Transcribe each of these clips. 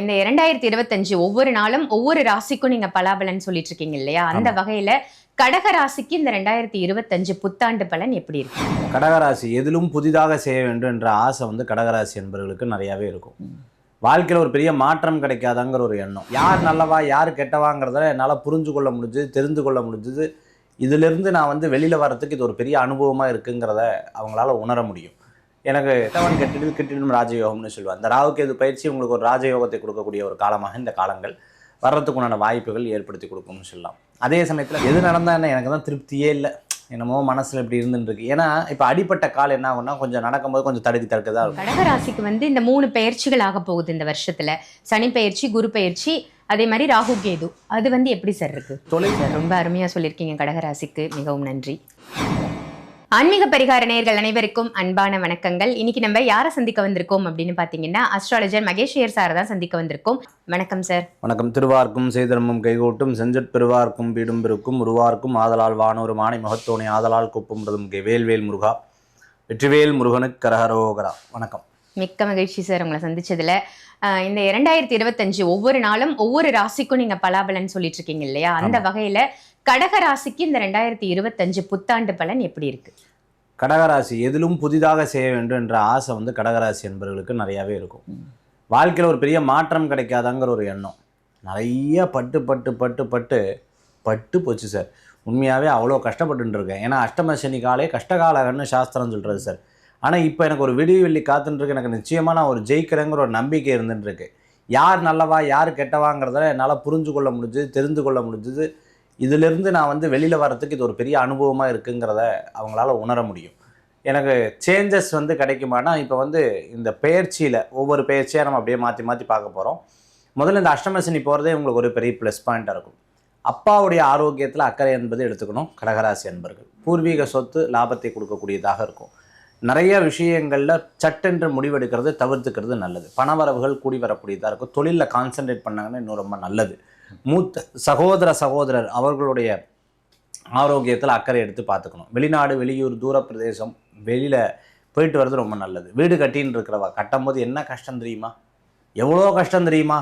இந்த இரண்டாயிரத்தி இருபத்தஞ்சு ஒவ்வொரு நாளும் ஒவ்வொரு ராசிக்கும் நீங்க பலாபலன் சொல்லிட்டு இருக்கீங்க இல்லையா? அந்த வகையில கடக ராசிக்கு இந்த ரெண்டாயிரத்தி இருபத்தஞ்சு புத்தாண்டு பலன் எப்படி இருக்கு? கடகராசி எதிலும் புதிதாக செய்ய வேண்டும் என்ற ஆசை வந்து கடகராசி என்பவர்களுக்கு நிறையாவே இருக்கும். வாழ்க்கையில் ஒரு பெரிய மாற்றம் கிடைக்காதாங்கிற ஒரு எண்ணம். யார் நல்லவா யார் கெட்டவாங்கிறத என்னால் புரிஞ்சு கொள்ள முடிஞ்சுது தெரிந்து கொள்ள முடிஞ்சுது. இதிலிருந்து நான் வந்து வெளியில் வர்றதுக்கு இது ஒரு பெரிய அனுபவமாக இருக்குங்கிறத அவங்களால உணர முடியும். எனக்கு கெட்டவன் கெட்டிடும் கெட்டிடும் ராஜயோகம்னு சொல்லுவேன் அந்த ராகுக்கு இது பயிற்சி உங்களுக்கு ஒரு ராஜயோகத்தை கொடுக்கக்கூடிய ஒரு காலமாக இந்த காலங்கள் வர்றதுக்குண்டான வாய்ப்புகள் ஏற்படுத்தி கொடுக்கும்னு சொல்லலாம். அதே சமயத்தில் எது நடந்தா என்ன? எனக்கு தான் திருப்தியே இல்லை. என்னமோ மனசில் இப்படி இருந்துட்டு இருக்கு. ஏன்னா இப்போ அடிப்பட்ட கால் என்ன ஆகும்னா கொஞ்சம் நடக்கும்போது கொஞ்சம் தடுக்கி தடுக்க தான் இருக்கும். கடக ராசிக்கு வந்து இந்த மூணு பெயர்ச்சிகள் ஆக போகுது இந்த வருஷத்துல. சனி பெயர்ச்சி குரு பெயர்ச்சி அதே மாதிரி ராகு கேது. அது வந்து எப்படி சார் இருக்கு? தொழில் ரொம்ப அருமையா சொல்லியிருக்கீங்க கடகராசிக்கு மிகவும் நன்றி. ஆன்மீக பரிகார நேயர்கள் அனைவருக்கும் அன்பான வணக்கங்கள். இன்னைக்கு நம்ம யாரை சந்திக்க வந்திருக்கோம் அப்படின்னு பாத்தீங்கன்னா அஸ்ட்ராலஜர் மகேஷ்வர் சார் தான் சந்திக்க வந்திருக்கோம். வணக்கம் சார் வணக்கம். திருவார்க்கும் செய்தரமும் கைகோட்டும் செஞ்சற் பெருவார்க்கும் பீடும் பெருக்கும் உருவார்க்கும் ஆதலால் வானோரு மானை முகத்தோனை ஆதலால் குப்பமுறதும் வேல்வேல் முருகா. வெற்றிவேல் முருகனுக்கு கரகரோகரா வணக்கம். மிக்க மகிழ்ச்சி சார் உங்களை சந்திச்சதுல. இந்த இரண்டாயிரத்தி இருபத்தஞ்சு ஒவ்வொரு நாளும் ஒவ்வொரு ராசிக்கும் நீங்க பலாபலன் சொல்லிட்டு இருக்கீங்க இல்லையா? அந்த வகையில கடக ராசிக்கு இந்த ரெண்டாயிரத்தி இருபத்தஞ்சு புத்தாண்டு பலன் எப்படி இருக்கு? கடகராசி எதிலும் புதிதாக செய்ய வேண்டும் என்ற ஆசை வந்து கடகராசி என்பவர்களுக்கு நிறையாவே இருக்கும். வாழ்க்கையில் ஒரு பெரிய மாற்றம் கிடைக்காதாங்கிற ஒரு எண்ணம். நிறைய பட்டு பட்டு பட்டு பட்டு பட்டு போச்சு சார். உண்மையாகவே அவ்வளோ கஷ்டப்பட்டுட்டு இருக்கேன். ஏன்னா அஷ்டம சனி காலே கஷ்டகாலகன்னு சாஸ்திரம் சொல்கிறது சார். ஆனால் இப்போ எனக்கு ஒரு விடிவு வெள்ளி காத்துட்டுருக்கு எனக்கு நிச்சயமாக நான் ஒரு ஜெயிக்கிறேங்கிற ஒரு நம்பிக்கை இருந்துட்டுருக்கு யார் நல்லவா யார் கெட்டவாங்கிறத என்னால் புரிஞ்சு கொள்ள முடிஞ்சுது தெரிந்து கொள்ள முடிஞ்சுது. இதிலிருந்து நான் வந்து வெளியில் வரத்துக்கு இது ஒரு பெரிய அனுபவமாக இருக்குங்கிறத அவங்களால உணர முடியும். எனக்கு சேஞ்சஸ் வந்து கிடைக்குமானா இப்போ வந்து இந்த பெயர்ச்சியில் ஒவ்வொரு பயிற்சியாக நம்ம அப்படியே மாற்றி மாற்றி பார்க்க போகிறோம் முதல்ல இந்த அஷ்டமசினி போகிறதே உங்களுக்கு ஒரு பெரிய ப்ளஸ் பாயிண்ட்டாக இருக்கும். அப்பாவுடைய ஆரோக்கியத்தில் அக்கறை என்பது எடுத்துக்கணும். கடகராசி என்பர்கள் பூர்வீக சொத்து லாபத்தை கொடுக்கக்கூடியதாக இருக்கும். நிறைய விஷயங்களில் சட்டென்று முடிவெடுக்கிறது தவிர்த்துக்கிறது நல்லது. பணவரவுகள் கூடி வரக்கூடியதாக இருக்கும். தொழிலில் கான்சென்ட்ரேட் பண்ணாங்கன்னா இன்னும் ரொம்ப நல்லது. மூத்த சகோதர சகோதரர் அவர்களுடைய ஆரோக்கியத்தில் அக்கறை எடுத்து பார்த்துக்கணும். வெளிநாடு வெளியூர் தூர பிரதேசம் வெளியில் போயிட்டு வர்றது ரொம்ப நல்லது. வீடு கட்டின்னு இருக்கிறவா கட்டும்போது என்ன கஷ்டம் தெரியுமா? எவ்வளோ கஷ்டம் தெரியுமா?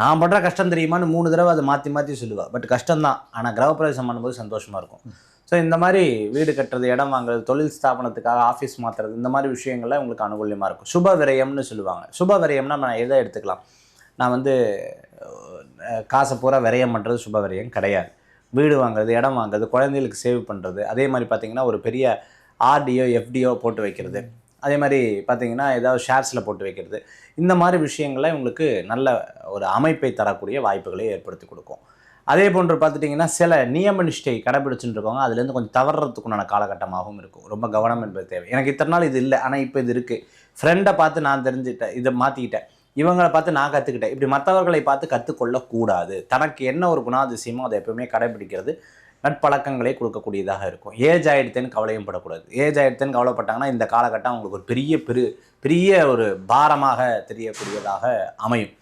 நான் படுற கஷ்டம் தெரியுமான்னு மூணு தடவை அதை மாற்றி மாற்றி சொல்லுவாள் பட் கஷ்டம்தான். ஆனால் கிரகப்பிரவேசம் பண்ணும்போது சந்தோஷமாக இருக்கும். ஸோ இந்த மாதிரி வீடு கட்டுறது இடம் வாங்குறது தொழில் ஸ்தாபனத்துக்காக ஆஃபீஸ் மாற்றுறது இந்த மாதிரி விஷயங்கள்லாம் உங்களுக்கு அனுகூலியமாக இருக்கும். சுப விரயம்னு சொல்லுவாங்க. சுப விரயம்னா நான் எதை எடுத்துக்கலாம்? நான் வந்து காசை பூரா விரயம் பண்ணுறது சுப விரயம் கிடையாது. வீடு வாங்குறது இடம் வாங்குறது குழந்தைகளுக்கு சேவ் பண்ணுறது அதே மாதிரி பார்த்தீங்கன்னா ஒரு பெரிய ஆர்டிஓ எஃப்டிஓ போட்டு வைக்கிறது. அதே மாதிரி பார்த்தீங்கன்னா ஏதாவது ஷேர்ஸில் போட்டு வைக்கிறது. இந்த மாதிரி விஷயங்களை உங்களுக்கு நல்ல ஒரு அமைப்பை தரக்கூடிய வாய்ப்புகளை ஏற்படுத்தி கொடுக்கும். அதே போன்று பார்த்துட்டிங்கன்னா சில நியம நிஷ்டை கடைபிடிச்சுட்டு இருக்கவங்க அதுலேருந்து கொஞ்சம் தவறுறதுக்குண்டான காலகட்டமாகவும் இருக்கும். ரொம்ப கவனம் என்பது தேவை. எனக்கு இத்தனை நாள் இது இல்லை ஆனால் இப்போ இது இருக்குது ஃப்ரெண்டை பார்த்து நான் தெரிஞ்சுட்டேன் இதை மாற்றிக்கிட்டேன் இவங்களை பார்த்து நான் கற்றுக்கிட்டேன் இப்படி மற்றவர்களை பார்த்து கற்றுக்கொள்ளக்கூடாது தனக்கு என்ன ஒரு குணாதிசயமோ அதை எப்பவுமே கடைபிடிக்கிறது நட்பழக்கங்களை கொடுக்கக்கூடியதாக இருக்கும். ஏஜ் ஆகிடுத்தேன்னு கவலையும் படக்கூடாது. ஏஜ் ஆகிடுத்தேன்னு கவலைப்பட்டாங்கன்னா இந்த காலகட்டம் அவங்களுக்கு ஒரு பெரிய பெரு பெரிய ஒரு பாரமாக தெரியக்கூடியதாக அமையும்.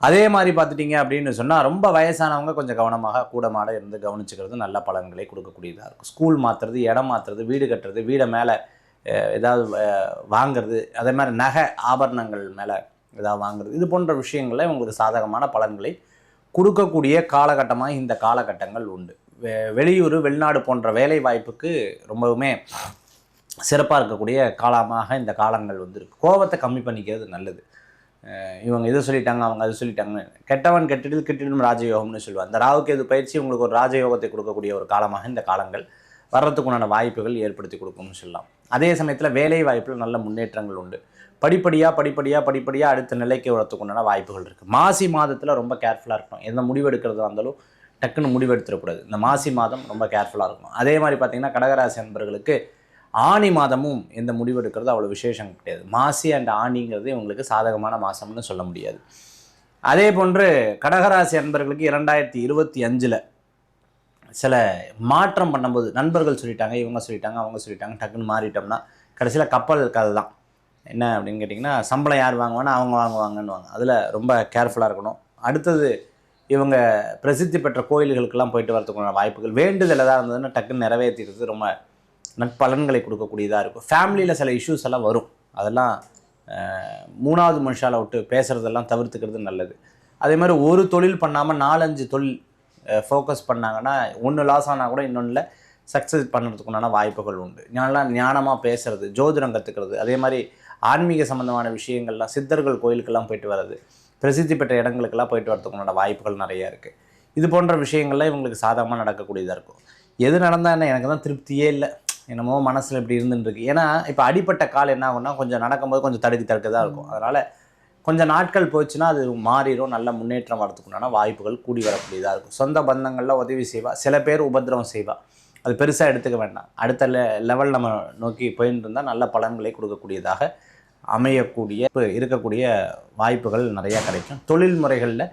அதே மாதிரி பார்த்துட்டிங்க அப்படின்னு சொன்னால் ரொம்ப வயசானவங்க கொஞ்சம் கவனமாக கூடமாட இருந்து கவனிச்சுக்கிறது நல்ல பலன்களை கொடுக்கக்கூடியதாக இருக்கும். ஸ்கூல் மாற்றுறது இடம் மாற்றுறது வீடு கட்டுறது வீடை மேலே ஏதாவது வாங்கிறது அதே மாதிரி நகை ஆபரணங்கள் மேலே ஏதாவது வாங்குறது இது போன்ற விஷயங்களில் உங்களுக்கு சாதகமான பலன்களை கொடுக்கக்கூடிய காலகட்டமாக இந்த காலகட்டங்கள் உண்டு. வெ- வெளியூர் வெளிநாடு போன்ற வேலை வாய்ப்புக்கு ரொம்பவுமே சிறப்பாக இருக்கக்கூடிய காலமாக இந்த காலங்கள் வந்து இருக்கு. கோபத்தை கம்மி பண்ணிக்கிறது நல்லது. இவங்க இதை சொல்லிட்டாங்க அவங்க அதை சொல்லிட்டாங்க கெட்டவன் கெட்டிடில் கெட்டிடும் ராஜயோகம்னு சொல்லுவாங்க. அந்த ராவுக்கு எது பயிற்சி உங்களுக்கு ஒரு ராஜயோகத்தை கொடுக்கக்கூடிய ஒரு காலமாக இந்த காலங்கள் வர்றதுக்குண்டான வாய்ப்புகள் ஏற்படுத்தி கொடுக்கும்னு சொல்லலாம். அதே சமயத்தில் வேலை வாய்ப்பில் நல்ல முன்னேற்றங்கள் உண்டு. படிப்படியாக படிப்படியாக படிப்படியாக அடுத்த நிலைக்கு வரத்துக்குண்டான வாய்ப்புகள் இருக்குது மாசி மாதத்தில் ரொம்ப கேர்ஃபுல்லாக இருக்கணும். எந்த முடிவு எடுக்கிறதா இருந்தாலும் டக்குன்னு முடிவெடுத்துடக்கூடாது இந்த மாசி மாதம் ரொம்ப கேர்ஃபுல்லாக இருக்கும் அதே மாதிரி பார்த்தீங்கன்னா கடகராசி நண்பர்களுக்கு ஆணி மாதமும் எந்த முடிவு எடுக்கிறது அவ்வளோ விசேஷம் கிடையாது. மாசி அண்ட் ஆணிங்கிறது உங்களுக்கு சாதகமான மாதம்னு சொல்ல முடியாது. அதே போன்று கடகராசி அன்பர்களுக்கு இரண்டாயிரத்தி இருபத்தி அஞ்சில் சில மாற்றம் பண்ணும்போது நண்பர்கள் சொல்லிட்டாங்க இவங்க சொல்லிட்டாங்க அவங்க சொல்லிட்டாங்க டக்குன்னு மாறிட்டோம்னா கடைசியில் கப்பல் கதை தான். என்ன அப்படின்னு கேட்டிங்கன்னா சம்பளம் யார் வாங்குவானா அவங்க வாங்குவாங்கன்னு அதில் ரொம்ப கேர்ஃபுல்லாக இருக்கணும். அடுத்தது இவங்க பிரசித்தி பெற்ற கோயில்களுக்கெல்லாம் போயிட்டு வரதுக்குள்ள வாய்ப்புகள் வேண்டுதல் எதாவது இருந்ததுன்னா டக்குன்னு நிறைவேற்றிடுறது ரொம்ப நட்பலன்களை கொடுக்கக்கூடியதாக இருக்கும். ஃபேமிலியில் சில இஷ்யூஸ் எல்லாம் வரும். அதெல்லாம் மூணாவது மனுஷால் விட்டு பேசுகிறதெல்லாம் தவிர்த்துக்கிறது நல்லது. அதே மாதிரி ஒரு தொழில் பண்ணாமல் நாலஞ்சு தொழில் ஃபோக்கஸ் பண்ணாங்கன்னா ஒன்று லாஸ் ஆனால் கூட இன்னொன்றில் சக்ஸஸ் பண்ணுறதுக்குண்டான வாய்ப்புகள் உண்டு. ஞானம் ஞானமாக பேசுகிறது ஜோதிடம் கற்றுக்கிறது அதே மாதிரி ஆன்மீக சம்மந்தமான விஷயங்கள்லாம் சித்தர்கள் கோயிலுக்கெல்லாம் போயிட்டு வர்றது பிரசித்தி பெற்ற இடங்களுக்கெல்லாம் போயிட்டு வரதுக்குண்டான வாய்ப்புகள் நிறையா இருக்குது இது போன்ற விஷயங்கள்லாம் இவங்களுக்கு சாதகமாக நடக்கக்கூடியதாக இருக்கும். எது நடந்தால் என்ன எனக்கு தான் திருப்தியே இல்லை. என்னமோ மனசில் இப்படி இருந்துட்டு ஏன்னா இப்போ அடிப்பட்ட கால் என்ன ஆகும்னா கொஞ்சம் நடக்கும்போது கொஞ்சம் தடுக்கி தடுக்க தான் இருக்கும். அதனால் கொஞ்சம் நாட்கள் போச்சுன்னா அது மாறிடும். நல்ல முன்னேற்றம் வரதுக்குண்டான வாய்ப்புகள் கூடி வரக்கூடியதாக இருக்கும். சொந்த பந்தங்களில் உதவி செய்வா. சில பேர் உபத்திரவம் செய்வா. அது பெருசாக எடுத்துக்க வேண்டாம். அடுத்த லெ லெவல் நம்ம நோக்கி போயின்னு இருந்தால் நல்ல பலன்களை கொடுக்கக்கூடியதாக அமையக்கூடிய இருக்கக்கூடிய வாய்ப்புகள் நிறையா கிடைக்கும். தொழில் முறைகளில்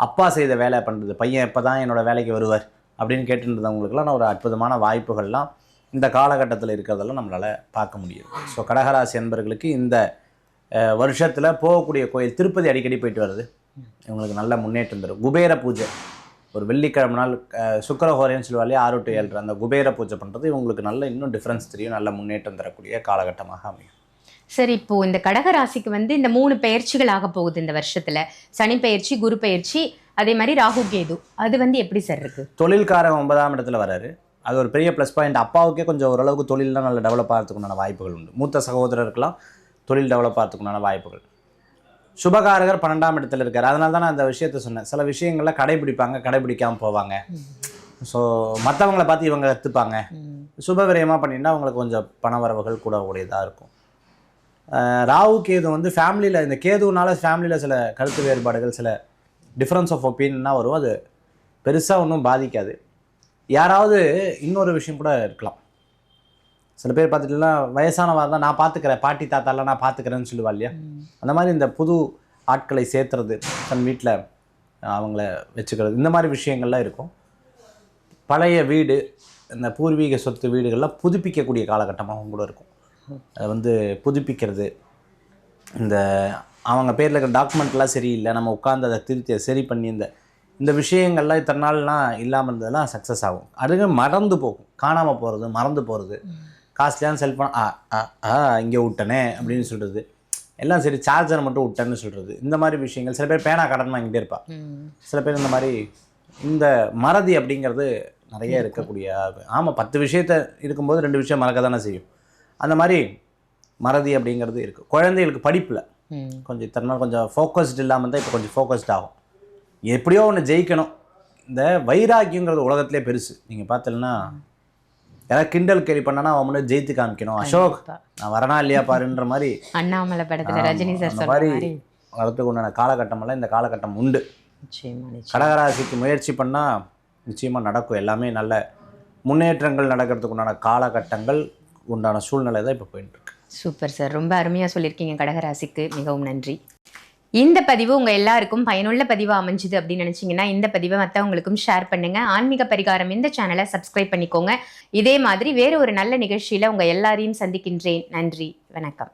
அப்பா செய்த வேலை பண்ணுறது பையன் எப்போ தான் என்னோட வேலைக்கு வருவார் அப்படின்னு கேட்டுருந்தவங்களுக்குலாம் நான் ஒரு அற்புதமான வாய்ப்புகள்லாம் இந்த காலகட்டத்தில் இருக்கிறதெல்லாம் நம்மளால் பார்க்க முடியும் ஸோ கடகராசி என்பர்களுக்கு இந்த வருஷத்தில் போகக்கூடிய கோயில் திருப்பதி அடிக்கடி போயிட்டு வருது. இவங்களுக்கு நல்ல முன்னேற்றம் தரும். குபேர பூஜை. ஒரு வெள்ளிக்கிழமை நாள் சுக்கிரஹோரைன்னு சொல்லுவாலே ஆறு டு ஏழு. அந்த குபேர பூஜை பண்ணுறது இவங்களுக்கு நல்ல இன்னும் டிஃப்ரென்ஸ் தெரியும். நல்ல முன்னேற்றம் தரக்கூடிய காலகட்டமாக அமையும். சரி இப்போ இந்த கடக ராசிக்கு வந்து இந்த மூணு பெயர்ச்சிகள் ஆக போகுது இந்த வருஷத்துல. சனி பெயர்ச்சி குரு பெயர்ச்சி அதே மாதிரி ராகு கேது. அது வந்து எப்படி சார் இருக்கு? தொழில்காரன் ஒன்பதாம் இடத்துல வராரு. அது ஒரு பெரிய ப்ளஸ் பாயிண்ட் அப்பாவுக்கே கொஞ்சம் ஓரளவுக்கு தொழிலெலாம் நல்ல டெவலப் ஆகிறதுக்குண்டான வாய்ப்புகள் உண்டு. மூத்த சகோதரருக்கெல்லாம் தொழில் டெவலப் ஆகிறதுக்குண்டான வாய்ப்புகள். சுபகாரகர் பன்னெண்டாம் இடத்துல இருக்கார். அதனால தான் நான் அந்த விஷயத்த சொன்னேன். சில விஷயங்கள்ல கடைபிடிப்பாங்க கடைபிடிக்காமல் போவாங்க. ஸோ மற்றவங்கள பார்த்து இவங்க கற்றுப்பாங்க சுப விரயமாக பண்ணிட்டா அவங்களுக்கு கொஞ்சம் பண வரவுகள் கூட கூடியதாக இருக்கும். ராகு கேது வந்து ஃபேமிலியில் இந்த கேதுனால ஃபேமிலியில் சில கருத்து வேறுபாடுகள் சில டிஃப்ரென்ஸ் ஆஃப் ஒப்பீனியன்னா வரும். அது பெருசாக ஒன்றும் பாதிக்காது. யாராவது இன்னொரு விஷயம் கூட இருக்கலாம். சில பேர் பார்த்துட்டுனா வயசானவா தான் நான் பார்த்துக்கிறேன் பாட்டி தாத்தாலாம் நான் பார்த்துக்கிறேன்னு சொல்லுவா இல்லையா? அந்த மாதிரி இந்த புது ஆட்களை சேர்த்துறது தன் வீட்டில் அவங்கள வச்சுக்கிறது இந்த மாதிரி விஷயங்கள்லாம் இருக்கும். பழைய வீடு இந்த பூர்வீக சொத்து வீடுகள்லாம் புதுப்பிக்கக்கூடிய காலகட்டமாகவும் கூட இருக்கும். அதை வந்து புதுப்பிக்கிறது இந்த அவங்க பேரில் இருக்கிற டாக்குமெண்ட்லாம் சரியில்லை நம்ம உட்காந்து அதை திருத்தி சரி பண்ணி இந்த இந்த விஷயங்கள்லாம் இத்தனை நாள்லாம் இல்லாமல் இருந்ததெல்லாம் சக்ஸஸ் ஆகும். அதுக்கு மறந்து போகும். காணாமல் போகிறது மறந்து போகிறது காஸ்ட்லியான செல்ஃபோன் ஆ ஆ ஆ இங்கே விட்டனே அப்படின்னு சொல்கிறது எல்லாம் சரி சார்ஜர் மட்டும் விட்டேன்னு சொல்கிறது இந்த மாதிரி விஷயங்கள் சில பேர் பேனா கடன் வாங்கிட்டே இருப்பா. சில பேர் இந்த மாதிரி இந்த மறதி அப்படிங்கிறது நிறைய இருக்கக்கூடிய ஆமாம் பத்து விஷயத்த இருக்கும்போது ரெண்டு விஷயம் மறக்க தானே செய்யும். அந்த மாதிரி மறதி அப்படிங்கிறது இருக்குது குழந்தைகளுக்கு படிப்பில் கொஞ்சம் இத்தனை நாள் கொஞ்சம் ஃபோக்கஸ்டு இல்லாமல் தான் இப்போ கொஞ்சம் ஃபோக்கஸ்ட் ஆகும். எப்படியோ ஒன்று ஜெயிக்கணும். இந்த வைராக்கியங்கிறது உலகத்திலே பெருசு. நீங்கள் பார்த்தீங்கன்னா யாராவது கிண்டல் கேள்வி பண்ணனா அவன் முன்னாடி ஜெயித்து காமிக்கணும். அசோக் நான் வரனா இல்லையா பாருன்ற மாதிரி. அண்ணாமலை படத்துல ரஜினி சார் மாதிரி வரதுக்கு உண்டான காலகட்டமெல்லாம் இந்த காலகட்டம் உண்டு. கடகராசிக்கு முயற்சி பண்ணால் நிச்சயமாக நடக்கும். எல்லாமே நல்ல முன்னேற்றங்கள் நடக்கிறதுக்கு உண்டான காலகட்டங்கள் உண்டான சூழ்நிலை தான் இப்போ போயிட்டு இருக்கு சூப்பர் சார். ரொம்ப அருமையாக சொல்லியிருக்கீங்க கடகராசிக்கு. மிகவும் நன்றி. இந்த பதிவு உங்கள் எல்லாருக்கும் பயனுள்ள பதிவாக அமைஞ்சுது அப்படின்னு நினச்சிங்கன்னா இந்த பதிவை மற்றவங்களுக்கும் ஷேர் பண்ணுங்கள் ஆன்மீக பரிகாரம் இந்த சேனலை சப்ஸ்கிரைப் பண்ணிக்கோங்க. இதே மாதிரி வேறு ஒரு நல்ல நிகழ்ச்சியில் உங்கள் எல்லாரையும் சந்திக்கின்றேன். நன்றி. வணக்கம்.